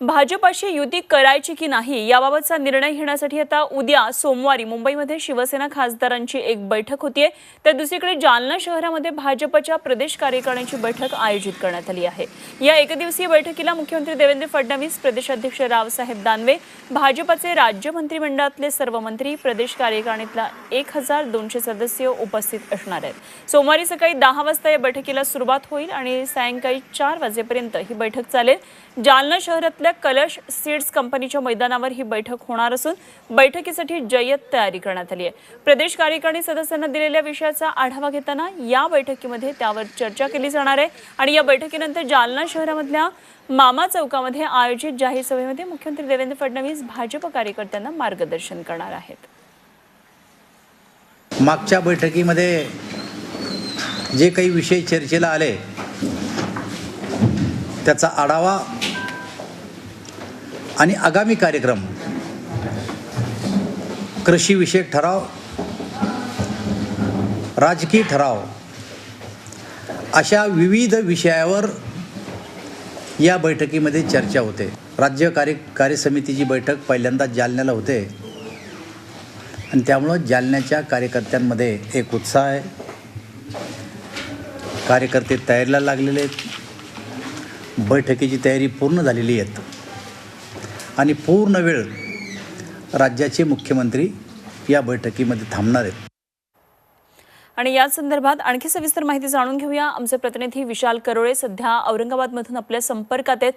भाजपाशी युती करायची की नाही याबाबतचा निर्णय घेण्यासाठी आता उद्या सोमवारी मुंबईमध्ये शिवसेना खासदारांची एक बैठक होतीये. तर दुसरीकडे जालना शहरामध्ये भाजपच्या प्रदेश कार्यकारिणीची बैठक आयोजित करण्यात आली आहे. या एकदिवसीय बैठकीला मुख्यमंत्री देवेंद्र फडणवीस प्रदेशाध्यक्ष रावसाहेब दानवे भाजपचे राज्य मंत्रिमंडळातले सर्व मंत्री प्रदेश कार्यकारिणीतला एक हजार दोनशे सदस्य उपस्थित असणार आहेत. सोमवारी सकाळी दहा वाजता या बैठकीला सुरुवात होईल आणि सायंकाळी चार वाजेपर्यंत ही बैठक चालेल. जालना शहरातल्या कलश सीड्स कंपनीच्या मैदानावर ही बैठक होणार असून बैठकीसाठी जय्यत तयारी करण्यात आली आहे. प्रदेश कार्यकारिणी सदस्यांना दिलेल्या विषयाचा आढावा घेताना या बैठकीमध्ये त्यावर चर्चा केली जाणार आहे. आणि या बैठकीनंतर जालना शहरामधल्या मामा चौकामध्ये आयोजित जाहीर सभेमध्ये मुख्यमंत्री देवेंद्र फडणवीस भाजप कार्यकर्त्यांना मार्गदर्शन करणार आहेत. मागच्या बैठकीमध्ये जे काही विषय चर्चेला आले त्याचा आढावा आणि आगामी कार्यक्रम. कृषीविषयक ठराव राजकीय ठराव अशा विविध विषयावर या बैठकीमध्ये चर्चा होते. राज्य कार्य कार्यसमितीची बैठक पहिल्यांदा जालन्याला होते. आणि त्यामुळं जालन्याच्या कार्यकर्त्यांमध्ये एक उत्साह आहे. कार्यकर्ते तयारीला लागलेले आहेत. बैठकीची तयारी पूर्ण झालेली आहेत. आणि पूर्ण वेळ राज्याचे मुख्यमंत्री या बैठकीमध्ये थांबणार आहेत. आणि या संदर्भात आणखी सविस्तर माहिती जाणून घेऊया. आमचे प्रतिनिधी विशाल करोळे सध्या औरंगाबादमधून आपल्या संपर्कात आहेत.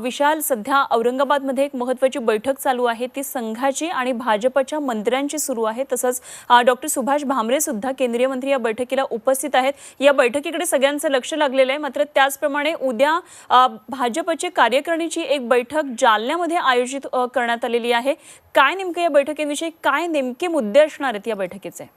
विशाल सध्या औरंगाबादमध्ये एक महत्त्वाची बैठक चालू आहे. ती संघाची आणि भाजपच्या मंत्र्यांची सुरू आहे. तसंच डॉक्टर सुभाष भामरे सुद्धा केंद्रीय मंत्री या बैठकीला उपस्थित आहेत. या बैठकीकडे सगळ्यांचं लक्ष लागलेलं आहे. मात्र त्याचप्रमाणे उद्या भाजपचे भाजपची कार्यकारिणीची एक बैठक जालन्यामध्ये आयोजित करण्यात आलेली आहे. काय नेमकं या बैठकीविषयी काय नेमके मुद्दे असणार आहेत या बैठकीचे?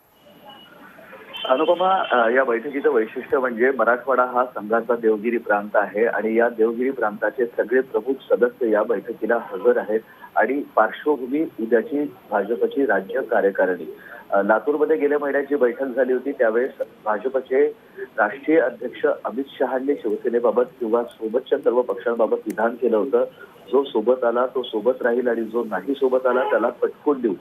अनुपमा या बैठकीचं वैशिष्ट्य म्हणजे मराठवाडा हा संघाचा देवगिरी प्रांत आहे आणि या देवगिरी प्रांताचे सगळे प्रमुख सदस्य या बैठकीला हजर आहेत. आणि पार्श्वभूमी उद्याची भाजपची राज्य कार्यकारिणी. लातूरमध्ये गेल्या महिन्याची बैठक झाली होती. त्यावेळेस भाजपचे राष्ट्रीय अध्यक्ष अमित शहांनी शिवसेनेबाबत किंवा सोबतच्या सर्व पक्षांबाबत विधान केलं होतं. जो सोबत आला तो सोबत राहील आणि जो नाही सोबत आला त्याला पटकून देऊ.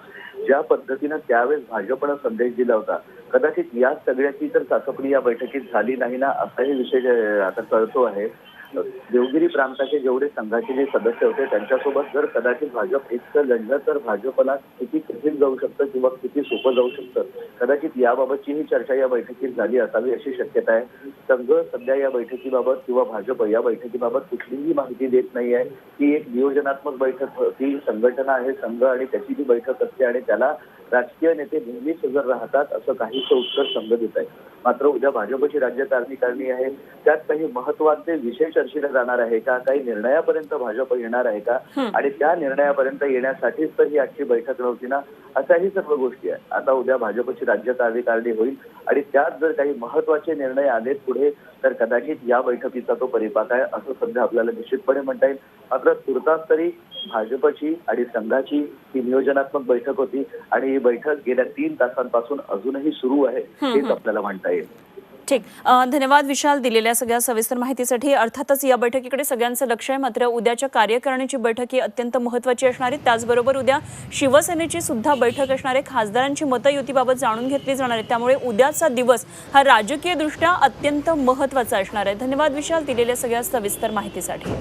ज्या पद्धतीनं त्यावेळेस भाजपनं संदेश दिला होता कदाचित या सगळ्याची तर चाचपणी या बैठकीत झाली नाही ना असाही विषय आता कळतो आहे. देवगिरी प्रांताचे जेवढे संघाचे जे सदस्य होते त्यांच्यासोबत जर कदाचित भाजप एकटं लढलं तर भाजपला किती कठीण जाऊ शकतं किंवा किती सोपं जाऊ शकतं? कदाचित याबाबतचीही चर्चा या बैठकीत झाली असावी अशी शक्यता आहे. संघ सध्या या बैठकीबाबत किंवा भाजप या बैठकीबाबत कुठलीही माहिती देत नाही आहे. ती एक नियोजनात्मक बैठक ती संघटना आहे संघ आणि त्याची जी बैठक असते आणि त्याला राजकीय नेते नेहमीच हजर राहतात असं काहीसं उत्तर संघ देत आहे मात्र उद्या भाजपची राज्य कार्यकारिणी आहे. त्यात काही महत्त्वाचे विषय चर्चेला जाणार आहे का? काही निर्णयापर्यंत भाजप येणार आहे का? आणि त्या निर्णयापर्यंत येण्यासाठीच तर ही आजची बैठक नव्हती ना? अशाही सर्व गोष्टी आहेत. आता उद्या भाजपची राज्य कार्यकारिणी होईल. आणि त्यात जर काही महत्त्वाचे निर्णय आलेत पुढे तर कदाचित या बैठकीचा तो परिपाक आहे असं सध्या आपल्याला निश्चितपणे म्हणता येईल. मात्र तुर्तास तरी भाजपची आणि संघाची ही नियोजनात्मक बैठक होती आणि ही बैठक गेल्या तीन तासांपासून अजूनही सुरू आहे हेच आपल्याला म्हणता येईल. ठीक. धन्यवाद विशाल दिलेल्या सगळ्या सविस्तर माहितीसाठी. अर्थातच या बैठकीकडे सगळ्यांचं लक्ष आहे. मात्र उद्याच्या कार्यकारिणीची बैठक ही अत्यंत महत्त्वाची असणार आहे. त्याचबरोबर उद्या शिवसेनेची सुद्धा बैठक असणार आहे. खासदारांची मतं युतीबाबत जाणून घेतली जाणार आहे. त्यामुळे उद्याचा दिवस हा राजकीयदृष्ट्या अत्यंत महत्त्वाचा असणार आहे. धन्यवाद विशाल दिलेल्या सगळ्या सविस्तर माहितीसाठी.